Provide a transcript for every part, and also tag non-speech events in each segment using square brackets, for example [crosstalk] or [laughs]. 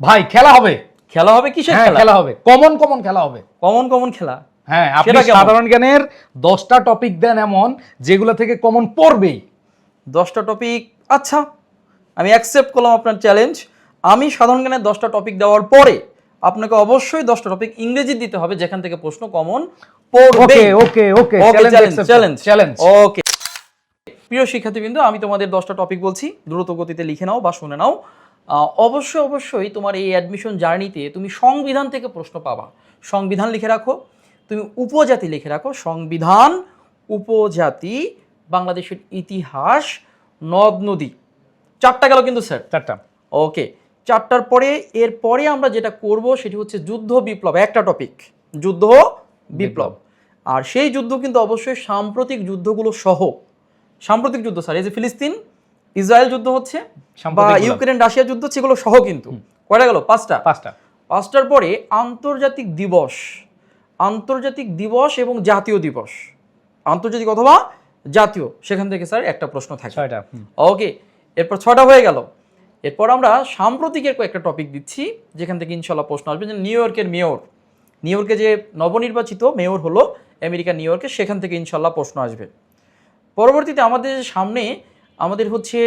ভাই খেলা হবে। খেলা হবে কিসের হ্যাঁ খেলা? খেলা হবে। কমন কমন খেলা হবে। কমন কমন খেলা? হ্যাঁ আপনি সাধারণ জ্ঞানের দশটা টপিক দেন এমন যেগুলো থেকে কমন পড়বেই। দশটা টপিক আচ্ছা আমি অ্যাকসেপ্ট করলাম আপনার চ্যালেঞ্জ আমি সাধারণ জ্ঞানের দশটা টপিক দেওয়ার পরে আপনাকে অবশ্যই দশটা টপিক ইংরেজি দিতে হবে যেখান থেকে প্রশ্ন কমন পড়বে okay okay okay challenge challenge challenge okay প্রিয় শিক্ষার্থীবৃন্দ আমি তোমাদের দশটা টপিক বলছি। দ্রুত গতিতে লিখে নাও বা শুনে নাও। অবশ্যই অবশ্যই তোমার এই অ্যাডমিশন জার্নিতে তুমি সংবিধান থেকে প্রশ্ন পাবা। সংবিধান লিখে রাখো তুমি উপজাতি লিখে রাখো। সংবিধান উপজাতি বাংলাদেশের ইতিহাস নদ নদী। চারটা গেল কিন্তু স্যার চারটা। ওকে চারটার পরে এর পরে আমরা যেটা করব সেটি হচ্ছে যুদ্ধ বিপ্লব একটা টপিক যুদ্ধ বিপ্লব। আর সেই যুদ্ধ কিন্তু অবশ্যই সাম্প্রতিক যুদ্ধগুলো সহ সাম্প্রতিক যুদ্ধ স্যার এই যে ফিলিস্তিন ইসরায়েল যুদ্ধ হচ্ছে বা ইউক্রেন রাশিয়া যুদ্ধ হচ্ছে এগুলো সহ কিন্তু। কয়টা গেল? পাঁচটা। পাঁচটা। পাঁচটার পরে আন্তর্জাতিক দিবস। আন্তর্জাতিক দিবস এবং জাতীয় দিবস। আন্তর্জাতিক অথবা জাতীয়। সেখান থেকে স্যার একটা প্রশ্ন থাকে। ছয়টা ওকে এরপর ছটা হয়ে গেল। এরপর আমরা সাম্প্রতিকের কয়েকটা টপিক দিচ্ছি যেখান থেকে ইনশাল্লাহ প্রশ্ন আসবে যে নিউ ইয়র্কের মেয়র। নিউ ইয়র্কে যে নবনির্বাচিত মেয়র হলো আমেরিকা নিউ ইয়র্কে সেখান থেকে ইনশাল্লাহ প্রশ্ন আসবে। পরবর্তীতে আমাদের সামনে আমাদের হচ্ছে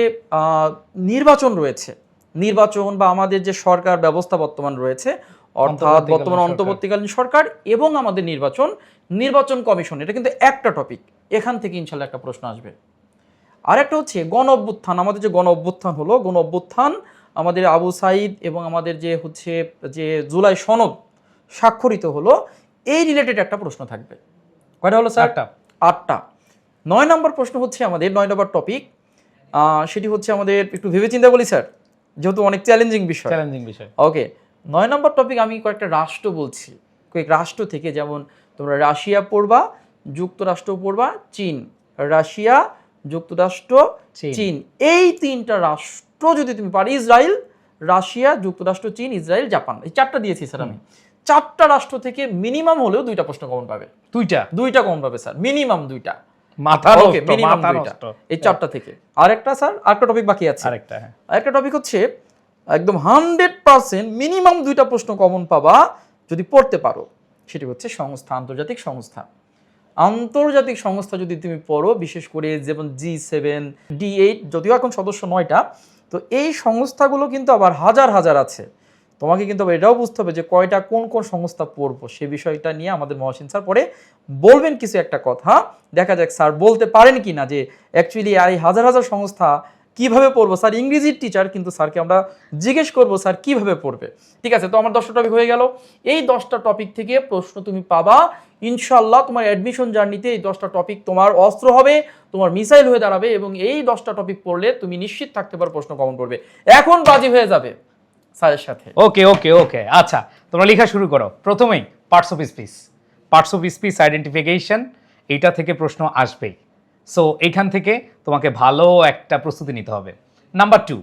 নির্বাচন রয়েছে। নির্বাচন বা আমাদের যে সরকার ব্যবস্থা বর্তমান রয়েছে অর্থাৎ বর্তমান। অন্তর্বর্তীকালীন সরকার এবং আমাদের নির্বাচন নির্বাচন কমিশন এটা কিন্তু একটা টপিক এখান থেকে ইনশাল্লাহ একটা প্রশ্ন আসবে। আর একটা হচ্ছে গণ অভ্যুত্থান। আমাদের যে গণ অভ্যুত্থান হলো গণ অভ্যুত্থান আমাদের আবু সাইদ এবং আমাদের যে হচ্ছে যে জুলাই সনদ স্বাক্ষরিত হলো এই রিলেটেড একটা প্রশ্ন থাকবে। কয়টা হলো স্যার? আটটা। আটটা। নয় নম্বর প্রশ্ন হচ্ছে আমাদের নয় নম্বর টপিক সেটি হচ্ছে আমাদের একটু ভেবে চিন্তা বলি স্যার যেহেতু অনেক চ্যালেঞ্জিং বিষয়। চ্যালেঞ্জিং বিষয়। ওকে নয় নম্বর টপিক আমি কয়েকটা রাষ্ট্র বলছি। কয়েক রাষ্ট্র থেকে যেমন তোমরা রাশিয়া পড়বা যুক্তরাষ্ট্র পড়বা চীন। রাশিয়া যুক্তরাষ্ট্র চীন। এই তিনটা রাষ্ট্র যদি তুমি পারো ইসরায়েল রাশিয়া যুক্তরাষ্ট্র চীন ইসরায়েল জাপান। এই চারটা দিয়েছি স্যার আমি। চারটা রাষ্ট্র থেকে মিনিমাম হলেও দুইটা প্রশ্ন কমন পাবে। দুইটা? দুইটা কমন পাবে স্যার মিনিমাম দুইটা। মাথা নষ্ট মিনিমাম মাথা নষ্ট। এই চারটা থেকে। আরেকটা স্যার আরেকটা টপিক বাকি আছে। আরেকটা হ্যাঁ। আরেকটা টপিক হচ্ছে একদম হান্ড্রেড পার্সেন্ট মিনিমাম দুইটা প্রশ্ন কমন পাবা যদি পড়তে পারো। সেটি হচ্ছে সংস্থা আন্তর্জাতিক সংস্থা। আন্তর্জাতিক সংস্থা যদি তুমি পড়ো বিশেষ করে যেমন জি সেভেন ডি এইট যদিও এখন সদস্য নয়টা তো এই সংস্থাগুলো কিন্তু আবার হাজার হাজার আছে। তোমাকে কিন্তু এটাও বুঝতে হবে যে কয়টা, কোন কোন সংস্থা পড়ব, সে বিষয়টা নিয়ে আমাদের মহসিন স্যার পরে বলবেন কিছু একটা কথা। দেখা যাক স্যার বলতে পারেন কি না যে অ্যাকচুয়ালি এই হাজার হাজার সংস্থা কীভাবে পড়ব? স্যার ইংরেজির টিচার কিন্তু স্যারকে আমরা জিজ্ঞেস করব স্যার কীভাবে পড়বে। ঠিক আছে, তো আমার দশটা টপিক হয়ে গেল। এই দশটা টপিক থেকে প্রশ্ন তুমি পাবা ইনশাল্লাহ তোমার অ্যাডমিশন জার্নিতে এই দশটা টপিক তোমার অস্ত্র হবে, তোমার মিসাইল হয়ে দাঁড়াবে এবং এই দশটা টপিক পড়লে তুমি নিশ্চিত থাকতে পারো প্রশ্ন কমন করবে এখন বাজি হয়ে যাবে। স্যারের সাথে। ওকে ওকে ওকে। আচ্ছা তোমরা লেখা শুরু করো। প্রথমেই parts of speech parts of speech identification এইটা থেকে প্রশ্ন আসবেই। সো এইখান থেকে তোমাকে ভালো একটা প্রস্তুতি নিতে হবে। Number two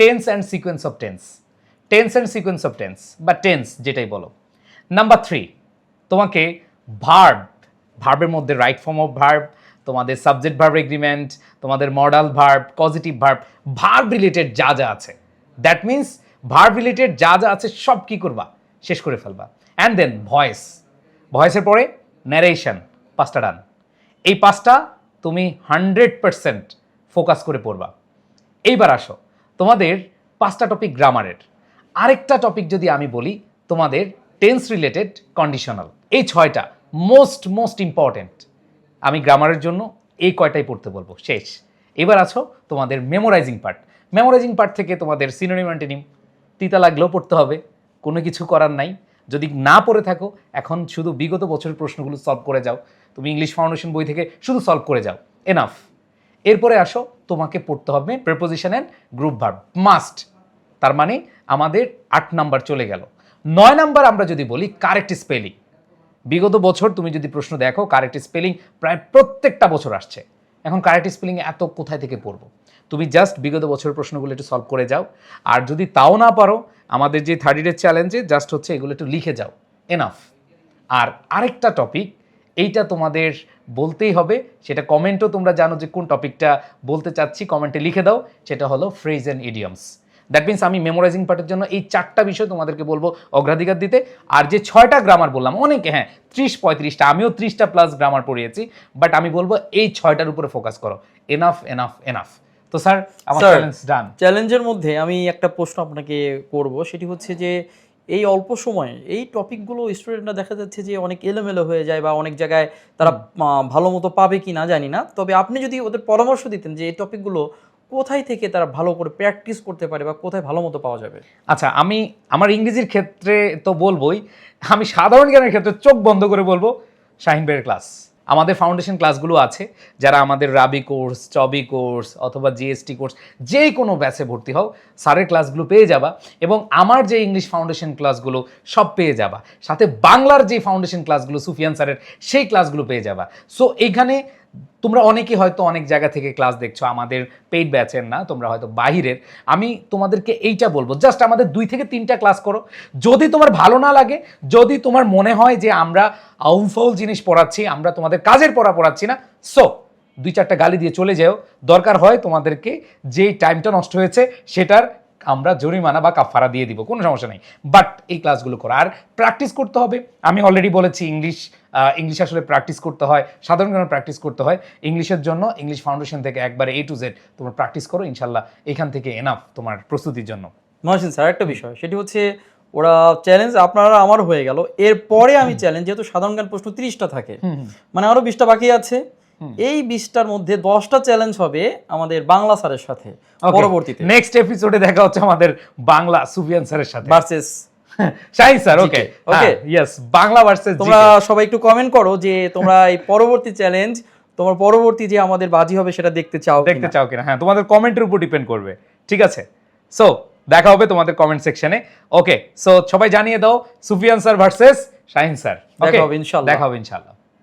tense and sequence of tense tense and sequence of tense বা টেন্স যেটাই বলো। নাম্বার থ্রি তোমাকে ভার্ব ভার্বের মধ্যে রাইট ফর্ম অফ ভার্ব তোমাদের সাবজেক্ট ভার্ব এগ্রিমেন্ট তোমাদের modal verb positive verb verb related যা যা আছে। দ্যাট মিন্স ভার্ব রিলেটেড যা যা আছে সব কি করবা? শেষ করে ফেলবা। And then voice. ভয়েসের পরে ন্যারেশন পাঁচটা ডান। এই পাঁচটা তুমি হান্ড্রেড পারসেন্ট ফোকাস করে পড়বা। এইবার আসো, তোমাদের পাঁচটা টপিক গ্রামারের। আরেকটা টপিক যদি আমি বলি, তোমাদের টেন্স রিলেটেড কন্ডিশনাল এই ছয়টা মোস্ট মোস্ট ইম্পর্ট্যান্ট আমি গ্রামারের জন্য এই কয়টাই পড়তে বলব। শেষ। এবার আছো তোমাদের মেমোরাইজিং পার্ট মেমোরাইজিং পার্ট থেকে তোমাদের সিনোনিম অ্যান্টিনিম তিতা লাগলেও পড়তে হবে, কোনো কিছু করার নাই। যদি না পড়ে থাকো, এখন শুধু বিগত বছরের প্রশ্নগুলো সলভ করে যাও। তুমি ইংলিশ ফাউন্ডেশন বই থেকে শুধু সলভ করে যাও। এনাফ এরপরে আসো, তোমাকে পড়তে হবে preposition and group verb must তার মানে আমাদের আট নাম্বার চলে গেল। নয় নাম্বার আমরা যদি বলি কারেক্ট স্পেলিং বিগত বছর তুমি যদি প্রশ্ন দেখো কারেক্ট স্পেলিং প্রায় প্রত্যেকটা বছর আসছে। এখন কারেক্ট স্পেলিং এত কোথায় থেকে পড়ব? তুমি জাস্ট বিগত বছরের প্রশ্নগুলো একটু সলভ করে যাও। আর যদি তাও না পারো, আমাদের যে থার্টি ডেজ চ্যালেঞ্জে জাস্ট হচ্ছে এগুলো একটু লিখে যাও। এনাফ আর আরেকটা টপিক এইটা তোমাদের বলতেই হবে, সেটা কমেন্টও তোমরা জানো যে কোন টপিকটা বলতে চাচ্ছি কমেন্টে লিখে দাও, সেটা হলো phrase and idioms that means আমি মেমোরাইজিং পার্টের জন্য এই চারটা বিষয় তোমাদেরকে বলব অগ্রাধিকার দিতে। আর যে ছয়টা গ্রামার বললাম, অনেকে হ্যাঁ ত্রিশ পঁয়ত্রিশটা, আমিও ত্রিশটা প্লাস গ্রামার পড়িয়েছি বাট আমি বলব এই ছয়টার উপরে ফোকাস করো। এনাফ এনাফ এনাফ তো স্যার আমার চ্যালেঞ্জ ডান চ্যালেঞ্জের মধ্যে আমি একটা প্রশ্ন আপনাকে করব সেটি হচ্ছে যে এই অল্প সময়ে এই টপিকগুলো স্টুডেন্টরা দেখা যাচ্ছে যে অনেক এলোমেলো হয়ে যায় বা অনেক জায়গায় তারা ভালো মতো পাবে কি না জানি না। তবে আপনি যদি ওদের পরামর্শ দিতেন যে এই টপিকগুলো কোথায় থেকে তারা ভালো করে প্র্যাকটিস করতে পারে বা কোথায় ভালো মতো পাওয়া যাবে। আচ্ছা আমি আমার ইংরেজির ক্ষেত্রে তো বলবোই আমি সাধারণ জ্ঞানের ক্ষেত্রে চোখ বন্ধ করে বলব শাহিন ভাইয়ের ক্লাস আমাদের ফাউন্ডেশন ক্লাসগুলো আছে, যারা আমাদের রাবি কোর্স চবি কোর্স অথবা জিএসটি কোর্স যে কোনো ব্যাচে ভর্তি হও স্যারের ক্লাসগুলো পেয়ে যাবা এবং আমার যে ইংলিশ ফাউন্ডেশন ক্লাসগুলো সব পেয়ে যাবা। সাথে বাংলার যে ফাউন্ডেশন ক্লাসগুলো সুফিয়ান স্যারের সেই ক্লাসগুলো পেয়ে যাবা। সো এইখানে তোমরা অনেকেই হয়তো অনেক জায়গা থেকে ক্লাস দেখছ, আমাদের পেইড ব্যাচের না, তোমরা হয়তো বাহিরের। আমি তোমাদেরকে এইটা বলব জাস্ট আমাদের দুই থেকে তিনটা ক্লাস করো। যদি তোমার ভালো না লাগে, যদি তোমার মনে হয় যে আমরা আউলফাউল জিনিস পড়াচ্ছি, আমরা তোমাদের কাজের পড়া পড়াচ্ছি না সো দুই চারটা গালি দিয়ে চলে যাও। দরকার হয় তোমাদেরকে যে টাইমটা নষ্ট হয়েছে, সেটার আমরা জরিমানা বা কাফারা দিয়ে দিব কোনো সমস্যা নেই। বাট এই ক্লাসগুলো করো আর প্র্যাকটিস করতে হবে। আমি অলরেডি বলেছি ইংলিশ ইংলিশ আসলে প্র্যাকটিস করতে হয়। সাধারণ জ্ঞান প্র্যাকটিস করতে হয়। ইংলিশের জন্য ইংলিশ ফাউন্ডেশন থেকে একবারে এ টু জেড তোমরা প্র্যাকটিস করো ইনশাল্লাহ এখান থেকে এনাফ তোমার প্রস্তুতির জন্য। মহাসিন স্যার একটা বিষয় সেটি হচ্ছে ওরা চ্যালেঞ্জ আপনারা আমার হয়ে গেল। এরপরে আমি চ্যালেঞ্জ যেহেতু সাধারণ জ্ঞান প্রশ্ন তিরিশটা থাকে। মানে আরও বিশটা বাকি আছে। এই বিশটার মধ্যে দশটা চ্যালেঞ্জ হবে আমাদের বাংলা স্যারের সাথে পরবর্তীতে। নেক্সট এপিসোডে দেখা হচ্ছে আমাদের বাংলা সুফিয়ান স্যারের সাথে। Versus [laughs] Shahin sir okay okay yes Bangla versus তোমরা সবাই একটু কমেন্ট করো যে তোমরা এই পরবর্তী চ্যালেঞ্জ তোমার পরবর্তী যে আমাদের বাজি হবে সেটা দেখতে চাও দেখতে চাও কিনা হ্যাঁ তোমাদের কমেন্টের উপর ডিপেন্ড করবে ঠিক আছে? সো দেখা হবে তোমাদের কমেন্ট সেকশনে ওকে সো সবাই জানিয়ে দাও Sufiyan sir versus Shahin sir দেখা হবে ইনশাআল্লাহ। দেখা হবে ইনশাআল্লাহ